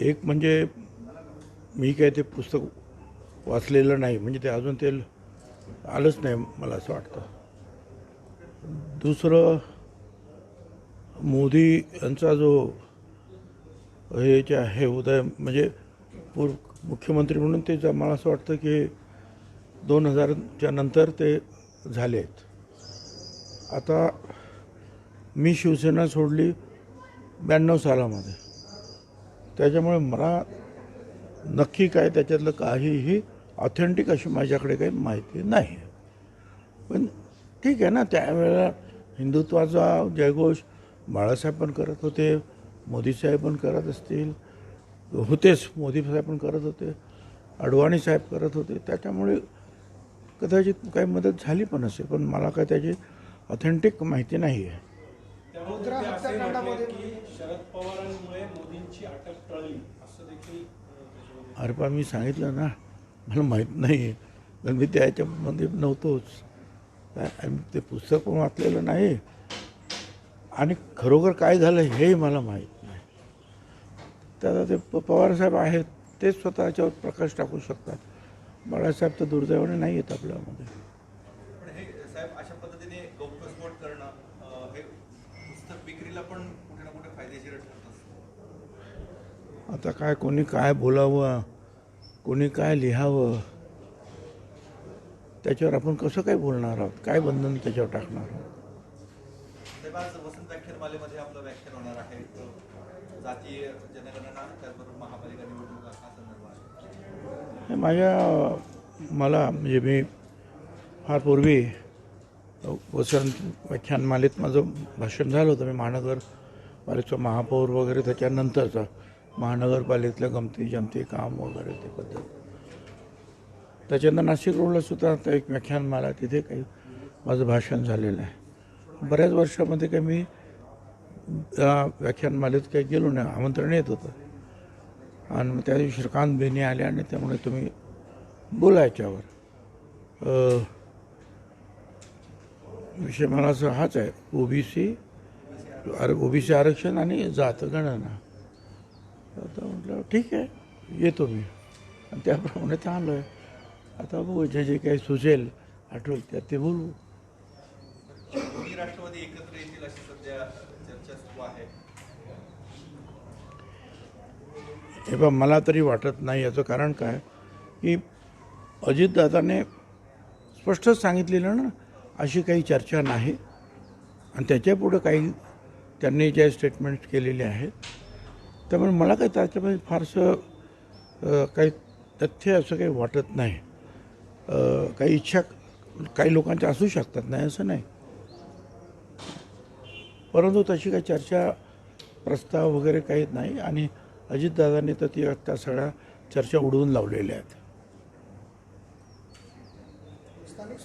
एक म्हणजे मी काय ते पुस्तक वाचलेलं नाही म्हणजे ते अजून ते आलंच नाही मला असं वाटतं. दुसरं मोदी यांचा जो हे जे आहे उदय म्हणजे पूर्व मुख्यमंत्री म्हणून ते ज- मला असं वाटतं की दोन हजारच्या नंतर ते झाले आहेत. आता मी शिवसेना सोडली ब्याण्णव सालामध्ये. त्याच्यामुळे मला नक्की काय त्याच्यातलं काहीही ऑथेंटिक अशी माझ्याकडे काही माहिती नाही. पण ठीक आहे ना त्यावेळेला हिंदुत्वाचा जयघोष बाळासाहेब पण करत होते मोदी साहेब पण करत असतील होतेच मोदी साहेब पण करत होते अडवाणी साहेब करत होते. त्याच्यामुळे कदाचित काही मदत झाली पण असेल पण मला काय त्याची ऑथेंटिक माहिती नाही आहे शरद पवारांमुळे मोदींची अटक टळली. असं देखील अरे पण मी सांगितलं ना मला माहीत नाही कारण मी त्याच्यामध्ये नव्हतोच. काय- आणि ते पुस्तक पण वाचलेलं नाही. आणि खरोखर काय झालं हेही मला माहीत नाही. तर ते प- पवारसाहेब आहेत तेच स्वतःच्यावर प्रकाश टाकू शकतात. बाळासाहेब तर दुर्दैवाने नाही आहेत आपल्यामध्ये पण हे साहेब अशा पद्धतीने गौप्यस्फोट करणं अं, हे पुस्तक विक्रीला पण कुठे ना कुठे फायदेशीर ठरत असतं आता काय कोणी काय बोलावं कोणी काय लिहावं त्याच्यावर आपण कसं काय बोलणार आहोत? काय बंधन त्याच्यावर टाकणार आहोत? साहेब आज वसंत व्याख्यानमालेमध्ये आपलं व्याख्यान होणार आहे. तर जातीय जनगणना त्याचबरोबर महापालिका निवडणुका संदर्भ आहे. माझ्या मला म्हणजे मी फार पूर्वी वसंत व्याख्यानमालेत माझं भाषण झालं होतं. मी महानगरपालिकेचं महापौर वगैरे त्याच्यानंतरचा महानगरपालिकेतल्या गमती जमती काम वगैरे ते पद्धत. त्याच्यानंतर नाशिक रोडला सुद्धा आता एक व्याख्यानमाला तिथे काही माझं भाषण झालेलं आहे. बऱ्याच वर्षामध्ये काही मी त्या व्याख्यानमालेत काही गेलो नाही आमंत्रण येत होतं. आणि मग त्या दिवशी श्रीकांत बेनी आले आणि त्यामुळे तुम्ही बोला याच्यावर. विषय मला असं हाच आहे. ओबीसी ओबीसी आरक्षण आणि जात गणना. आता म्हटलं ठीक आहे येतो मी. आणि त्याप्रमाणे ते आलो आहे आता बघू जे जे काही सुचेल आठवल त्यात ते बोलू. दोन्ही राष्ट्रवादी एकत्र येतील अशी सध्या चर्चा सुरू आहे. हे बघ मला तरी वाटत नाही याचं कारण काय? की अजितदादाने स्पष्टच सांगितलेलं ना अशी काही चर्चा नाही. आणि त्याच्यापुढं काही त्यांनी ज्या स्टेटमेंट्स केलेले आहेत त्यामुळे मला काही त्याच्यामध्ये फारसं काही तथ्य असं काही वाटत नाही. काही इच्छा काही लोकांच्या असू शकतात नाही असं नाही. परंतु तशी काही चर्चा प्रस्ताव वगैरे काही नाही. आणि अजितदादांनी तर ती त्या सगळ्या चर्चा उडवून लावलेल्या आहेत.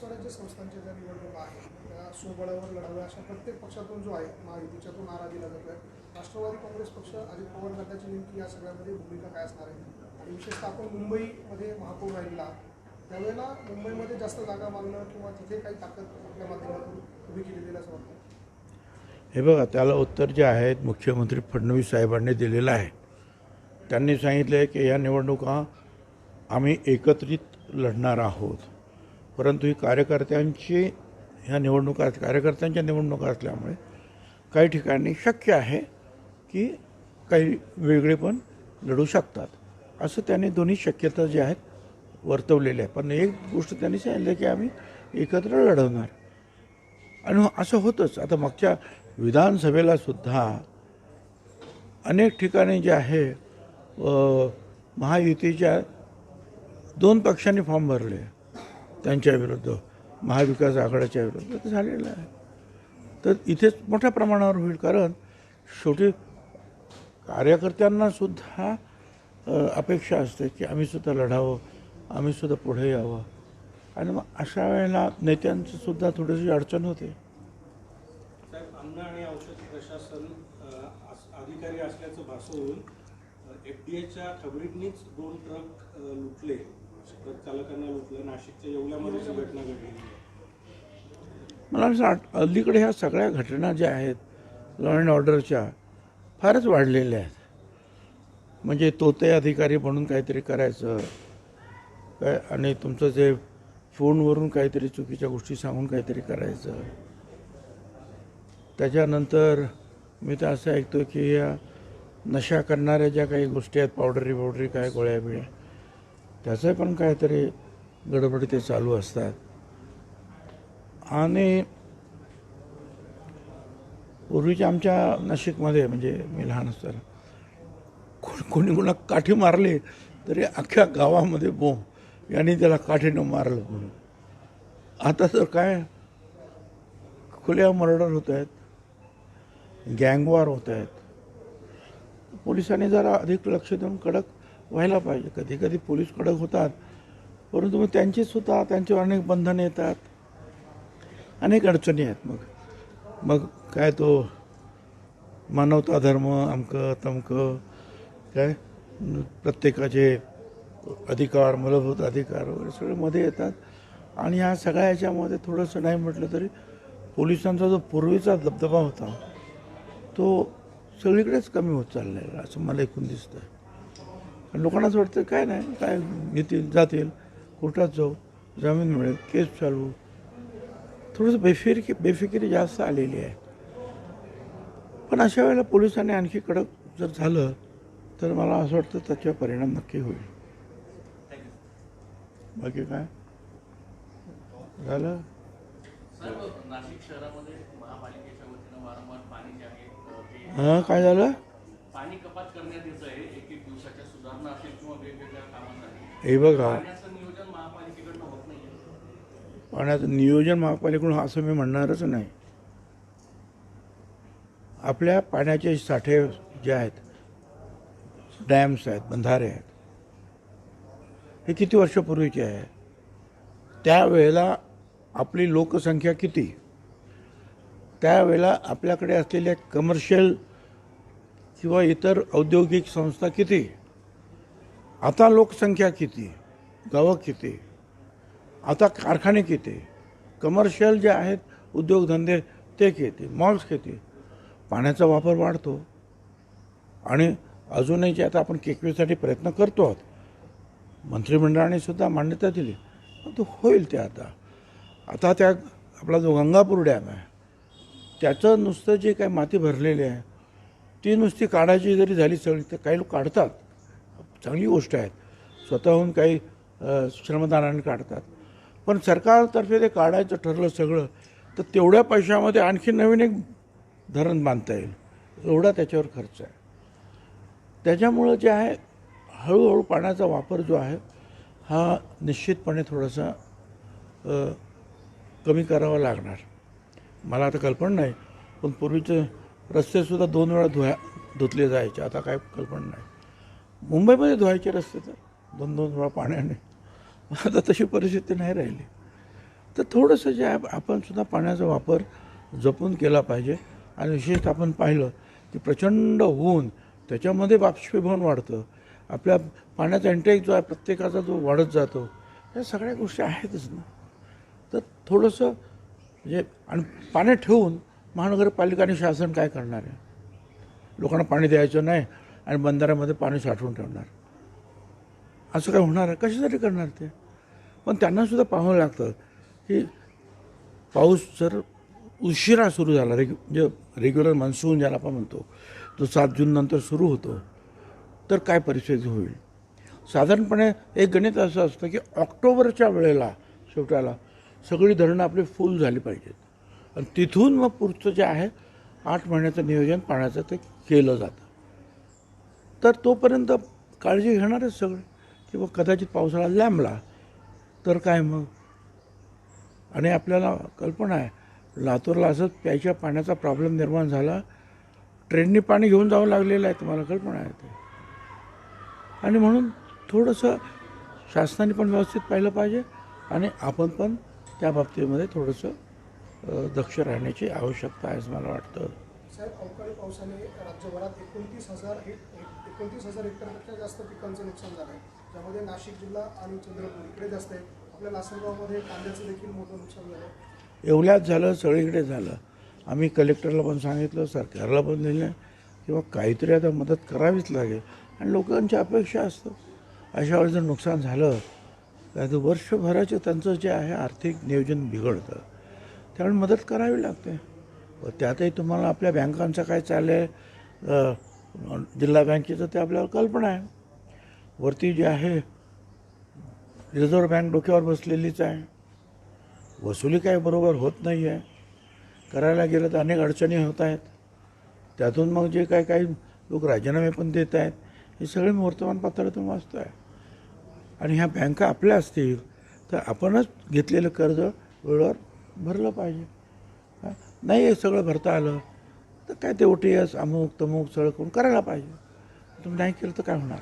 स्वराज्य संस्थांच्या ज्या निवडणुका आहेत त्या स्वबळावर लढाव्या अशा प्रत्येक पक्षातून जो आहे महायुतीच्यातून नारा दिला जातोय. राष्ट्रवादी काँग्रेस पक्ष अजित पवार गटाची नेमकी या सगळ्यामध्ये भूमिका काय असणार आहे? आणि विशेषतः आपण मुंबईमध्ये महापौर राहिला त्यावेळेला मुंबईमध्ये जास्त जागा मागणं किंवा तिथे काही ताकद आपल्या माध्यमातून उभी केलेली असं वाटतं? हे बघा त्याला उत्तर जे आहे मुख्यमंत्री फडणवीस साहेबांनी दिलेलं आहे. त्यांनी सांगितलं आहे की या निवडणुका आम्ही एकत्रित लढणार आहोत. परंतु ही कार्यकर्त्यांची ह्या निवडणुका कार्यकर्त्यांच्या निवडणुका असल्यामुळे काही ठिकाणी शक्य आहे की काही वेगळे पण लढू शकतात. असं त्यांनी दोन्ही शक्यता ज्या आहेत वर्तवलेल्या आहे पण एक गोष्ट त्यांनी सांगितलं की आम्ही एकत्र लढवणार. आणि असं होतंच. आता मागच्या विधानसभेला सुद्धा अनेक ठिकाणी जे आहे महायुतीच्या दोन पक्षांनी फॉर्म भरले. त्यांच्या विरुद्ध महाविकास आघाड्याच्या विरुद्ध ते झालेलं आहे. तर इथेच मोठ्या प्रमाणावर होईल कारण शेवटी कार्यकर्त्यांनासुद्धा अपेक्षा असते की आम्हीसुद्धा लढावं आम्हीसुद्धा पुढे यावं. आणि मग अशा वेळेला नेत्यांचं सुद्धा थोडीशी अडचण होते. अन्न आणि औषध प्रशासन अधिकारी असल्याचं भासवून एफ डी एच्या खबरींनीच दोन ट्रक लुटले. ट्रक चालकांना लुटलं नाशिकच्या येवल्यामध्ये ही घटना घडली मला असं वाट अलीकडे ह्या सगळ्या घटना ज्या आहेत लॉ अँड ऑर्डरच्या फारच वाढलेल्या आहेत. म्हणजे तोते अधिकारी म्हणून काहीतरी करायचं काय आणि तुमचं जे फोनवरून काहीतरी चुकीच्या गोष्टी सांगून काहीतरी करायचं. त्याच्यानंतर मी तर असं ऐकतो की या नशा करणाऱ्या ज्या काही गोष्टी आहेत पावडरी पावडरी काय गोळ्या बिळ्या त्याचं पण काहीतरी गडबड ते चालू असतात. आणि पूर्वीच्या आमच्या नाशिकमध्ये म्हणजे मी लहान असताना कोण कोणी कोणा काठी मारली तरी अख्ख्या गावामध्ये बोंब. यांनी त्याला काठीनं मारलं म्हणून. आता तर काय? खुल्या मर्डर होत आहेत. गँगवार होत आहेत. पोलिसांनी जरा अधिक लक्ष देऊन कडक व्हायला पाहिजे. कधी कधी पोलीस कडक होतात. परंतु मग त्यांचीच सुद्धा त्यांच्यावर अनेक बंधनं येतात. अनेक अडचणी आहेत मग. मग काय तो मानवता धर्म अमकं तमकं काय? प्रत्येकाचे अधिकार मूलभूत अधिकार वगैरे सगळे मध्ये येतात. आणि ह्या सगळ्या याच्यामध्ये थोडंसं नाही म्हटलं तरी पोलिसांचा जो पूर्वीचा दबदबा होता तो सगळीकडेच कमी होत चाललेला आहे असं मला एकूण दिसतं आणि लोकांना असं वाटतं काय नाही काय येतील जातील कोर्टात जाऊ जामीन मिळेल केस चालू. थोडंसं बेफिरकी बेफिकिरी जास्त आलेली आहे. पण अशा वेळेला पोलिसांनी आणखी कडक जर झालं तर मला असं वाटतं त्याच्यावर परिणाम नक्की होईल. बाकी काय? झालं? पाणी हां काय झालं? पाणी कपात करण्यात येत आहे हे बघा. पाण्याचं नियोजन महापालिकेकडनं असं मी म्हणणारच नाही. आपल्या पाण्याचे साठे जे आहेत डॅम्स आहेत बंधारे आहेत हे किती वर्षापूर्वीचे आहे? त्यावेळेला आपली लोकसंख्या किती? त्यावेळेला आपल्याकडे असलेल्या कमर्शियल किंवा इतर औद्योगिक संस्था किती? आता लोकसंख्या किती गावं किती आता कारखाने किती कमर्शियल जे आहेत उद्योगधंदे ते किती मॉल्स किती पाण्याचा वापर वाढतो. आणि अजूनही जे आता आपण केकवेसाठी प्रयत्न करतो आहोत मंत्रिमंडळाने सुद्धा मान्यता दिली. पण तो होईल ते आता. आता त्या आपला जो गंगापूर डॅम आहे त्याचं नुसतं जे काही माती भरलेली आहे ती नुसती काढायची जरी झाली सगळी तर काही लोक काढतात. चांगली गोष्ट आहे. स्वतःहून काही श्रमदानाने काढतात. पण सरकारतर्फे ते काढायचं ठरलं सगळं तर तेवढ्या पैशामध्ये आणखी नवीन एक धरण बांधता येईल. एवढा त्याच्यावर खर्च आहे. त्याच्यामुळं जे आहे हळूहळू पाण्याचा वापर जो आहे हा निश्चितपणे थोडासा कमी करावा लागणार. मला आता कल्पना नाही पण पूर्वीचे रस्तेसुद्धा दोन वेळा धुया धुतले जायचे. आता काय कल्पना नाही. मुंबईमध्ये धुवायचे रस्ते तर दोन दोन वेळा पाण्याने. आता तशी परिस्थिती नाही राहिली. तर थोडंसं जे आहे आपण सुद्धा पाण्याचा वापर जपून केला पाहिजे आणि विशेषतः आपण पाहिलं की प्रचंड ऊन त्याच्यामध्ये बाष्पीभवन वाढतं. आपल्या पाण्याचा इंटेक जो आहे प्रत्येकाचा जो वाढत जातो या सगळ्या गोष्टी आहेतच ना. तर थोडंसं म्हणजे आणि पाणी ठेवून महानगरपालिका आणि शासन काय करणार आहे? लोकांना पाणी द्यायचं नाही आणि बंधाऱ्यामध्ये पाणी साठवून ठेवणार. असं काय होणार? आहे कशासाठी करणार ते? पण त्यांना सुद्धा पाहावं लागतं की पाऊस जर उशिरा सुरू झाला रेग्यु म्हणजे रेग्युलर मान्सून ज्याला आपण म्हणतो तो सात जून नंतर सुरू होतो तर काय परिस्थिती होईल? साधारणपणे एक गणित असं असतं की ऑक्टोबरच्या वेळेला शेवटाला सगळी धरणं आपली फुल झाली पाहिजेत. आणि तिथून मग पुढचं जे आहे आठ महिन्याचं नियोजन पाण्याचं ते केलं जातं. तर तोपर्यंत काळजी घेणारच सगळं. किंवा कदाचित पावसाळा लांबला तर काय मग? आणि आपल्याला कल्पना आहे लातूरला असंच प्यायच्या पाण्याचा प्रॉब्लेम निर्माण झाला ट्रेनने पाणी घेऊन जावं लागलेलं आहे तुम्हाला कल्पना आहे ते. आणि म्हणून थोडंसं शासनाने पण व्यवस्थित पाहिलं पाहिजे आणि आपण पण त्या बाबतीमध्ये थोडंसं दक्ष राहण्याची आवश्यकता आहे असं मला वाटतं. साहेब अवकाळी पावसाने राज्यभरात एकोणतीस हजार हेक् एकोणतीस हजार हेक्टरपेक्षा जास्त पिकांचं नुकसान झालं आहे. ज्यामध्ये नाशिक जिल्हा आणि चंद्रपूर इकडे जास्त आहे. आपल्या लासलगावमध्ये कांद्याचं देखील मोठं नुकसान झालं एवढ्याच झालं सगळीकडे झालं. आम्ही कलेक्टरला पण सांगितलं सरकारला पण दिलं किंवा काहीतरी आता मदत करावीच लागेल. आणि लोकांची अपेक्षा असतं. अशा वेळेस जर नुकसान झालं तर वर्षभराचं त्यांचं जे आहे आर्थिक नियोजन बिघडतं. त्यामुळे मदत करावी लागते. त्यातही तुम्हाला आपल्या बँकांचं काय चाललं आहे जिल्हा बँकेचं ते आपल्याला कल्पना आहे. वरती जे आहे रिझर्व्ह बँक डोक्यावर बसलेलीच आहे. वसुली काय बरोबर होत नाही आहे करायला गेलं तर अनेक अडचणी होत आहेत. त्यातून मग जे काय काही लोक राजीनामे पण देत आहेत. हे सगळे मी वर्तमानपत्रातून वाचतो आहे आणि ह्या बँका आपल्या असतील तर आपणच घेतलेलं कर्ज वेळेवर भरलं पाहिजे. नाही हे सगळं भरता आलं तर काय ते ओटी एस अमुक तमुक सगळं करून करायला पाहिजे. तुम्ही नाही केलं तर काय होणार?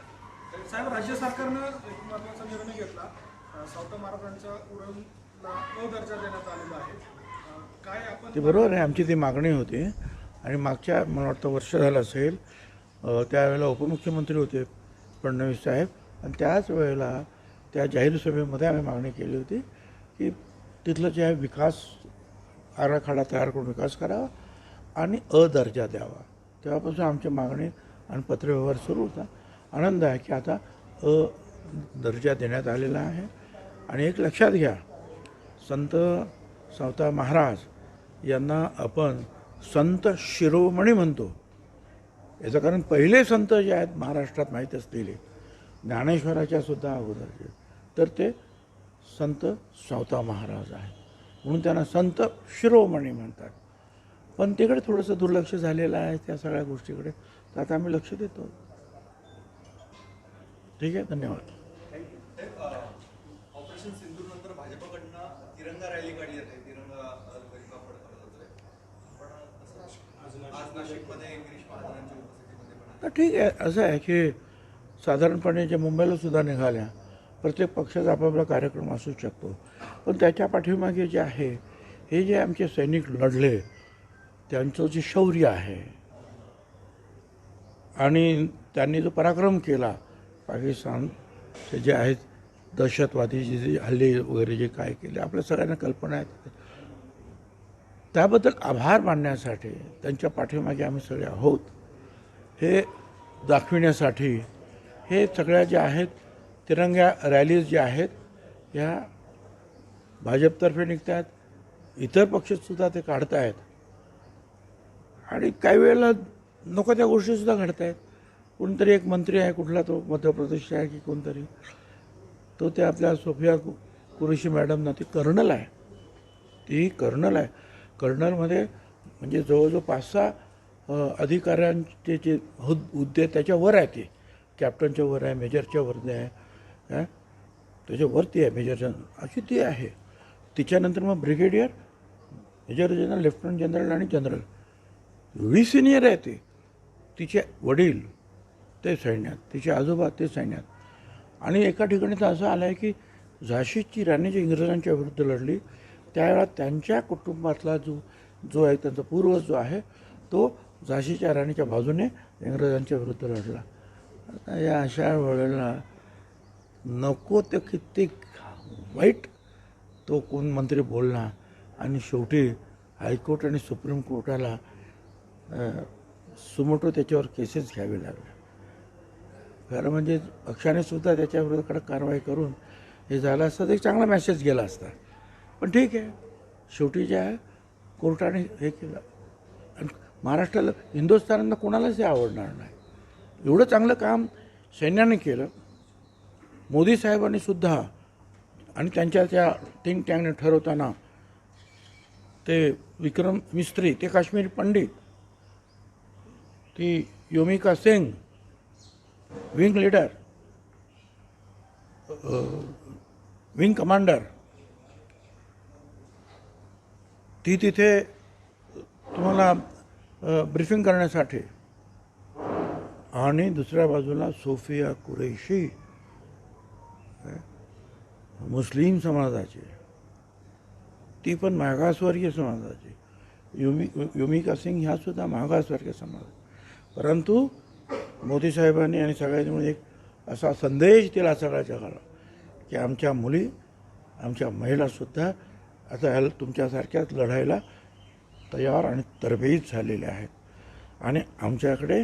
साहेब राज्य सरकारनं एक महत्त्वाचा निर्णय घेतला. अं, सावता महाराजांच्या उरणला अ दर्जा देण्यात आलेला आहे. अं, काय आपण ते बरोबर आहे आमची ती मागणी होती. आणि मागच्या मला वाटतं वर्ष झालं असेल. त्यावेळेला उपमुख्यमंत्री होते फडणवीस साहेब. आणि त्याच वेळेला त्या जाहीर सभेमध्ये आम्ही मागणी केली होती की तिथलं जे आहे विकास आराखडा तयार करून विकास करावा आणि अ दर्जा द्यावा. तेव्हापासून आमची मागणी आणि पत्रव्यवहार सुरू होता. आनंद आहे की आता अ दर्जा देण्यात आलेला आहे. आणि एक लक्षात घ्या संत सावता महाराज यांना आपण संत शिरोमणी म्हणतो. याचं कारण पहिले संत जे आहेत महाराष्ट्रात माहीत असलेले ज्ञानेश्वराच्या सुद्धा अगोदरचे तर ते संत सावता महाराज आहेत. म्हणून त्यांना संत शिरोमणी म्हणतात. पण तिकडे थोडंसं दुर्लक्ष झालेलं आहे त्या सगळ्या गोष्टीकडे. तर आता आम्ही लक्ष देतो. ठीक आहे धन्यवाद. तर ठीक आहे असं आहे की साधारणपणे जे मुंबईला सुद्धा निघाल्या प्रत्येक पक्षाचा आपापला कार्यक्रम असू शकतो. पण त्याच्या पाठीमागे जे आहे हे जे आमचे सैनिक लढले त्यांचं जे शौर्य आहे आणि त्यांनी जो पराक्रम केला पाकिस्तान ते जे आहेत दहशतवादीचे जे हल्ले वगैरे जे काय केले आपल्या सगळ्यांना कल्पना आहेत. त्याबद्दल आभार मानण्यासाठी त्यांच्या पाठीमागे आम्ही सगळे आहोत. हे दाखविण्यासाठी हे सगळ्या ज्या आहेत तिरंग्या रॅलीज ज्या आहेत ह्या भाजपतर्फे निघत आहेत इतर पक्षसुद्धा ते काढत आहेत आणि काही वेळेला नको त्या गोष्टीसुद्धा घडत आहेत कोणतरी एक मंत्री आहे कुठला तो मध्य प्रदेशचा आहे की कोणतरी तो ते आपल्या सोफिया कु- कुरेशी मॅडम ना ती कर्नल आहे. ती कर्नल आहे. कर्नलमध्ये म्हणजे जवळजवळ पाच सहा अधिकाऱ्यांचे जे हुद्दे त्याच्यावर आहे ते. कॅप्टनच्या वर आहे मेजरच्या वर आहे. काय? त्याच्यावरती आहे मेजर अशी ती आहे. तिच्यानंतर मग brigadier major general lieutenant general आणि जनरल. एवढी सिनियर आहे ती. तिचे वडील ते सैन्यात तिचे आजोबा ते सैन्यात. आणि एका ठिकाणी तर असं आलं आहे की झाशीची राणी जी इंग्रजांच्या विरुद्ध लढली त्यावेळा त्यांच्या कुटुंबातला जो जो आहे त्यांचा पूर्वज जो आहे तो झाशीच्या राणीच्या बाजूने इंग्रजांच्या विरुद्ध लढला. या अशा वेळेला नको ते किती वाईट. तो कोण मंत्री बोलला आणि शेवटी हायकोर्ट आणि सुप्रीम कोर्टाला सुमोटो त्याच्यावर केसेस घ्यावे लागले. खरं म्हणजे पक्षाने सुद्धा त्याच्या कारवाई करून हे झालं असतं तर एक चांगला मेसेज गेला असता. पण ठीक आहे. शेवटी ज्या कोर्टाने हे केलं आणि महाराष्ट्राला हिंदुस्थानांना कोणालाच हे आवडणार नाही. एवढं चांगलं काम सैन्याने केलं. मोदी साहेबांनी सुद्धा आणि त्यांच्या त्या थिंक टँकने ठरवताना ते विक्रम मिस्त्री ते काश्मीरी पंडित ती Vyomika Singh wing leader wing commander ती तिथे तुम्हाला ब्रिफिंग करण्यासाठी. आणि दुसऱ्या बाजूला सोफिया कुरेशी. मुस्लिम समाजाची ती पण मागासवर्गीय समाजाची युमी युमिका सिंग ह्या सुद्धा मागासवर्गीय समाज परंतु मोदी साहेबांनी आणि सगळ्यांनी म्हणून एक असा संदेश दिला सगळ्या जगाला की आमच्या मुली आमच्या महिलासुद्धा आता ह्या तुमच्यासारख्याच लढायला तयार आणि तरबेज झालेल्या आहेत. आणि आमच्याकडे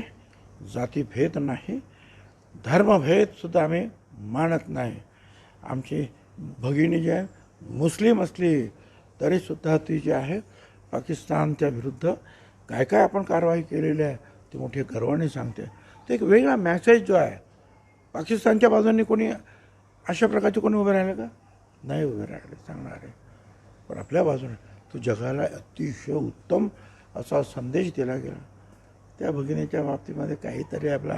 जातीभेद नाही धर्मभेदसुद्धा आम्ही मानत नाही. आमची भगिनी जी आहे मुस्लिम असली तरीसुद्धा ती जी आहे पाकिस्तानच्या विरुद्ध काय काय आपण कारवाई केलेली आहे ती मोठी गर्वाने सांगते. ते एक वेगळा मॅसेज जो आहे पाकिस्तानच्या बाजूने कोणी अशा प्रकारचे कोणी उभे राहिले का? नाही उभे राहिले सांगणार आहे. पण आपल्या बाजूने तो जगाला अतिशय उत्तम असा संदेश दिला गेला. त्या भगिनीच्या बाबतीमध्ये काहीतरी आपला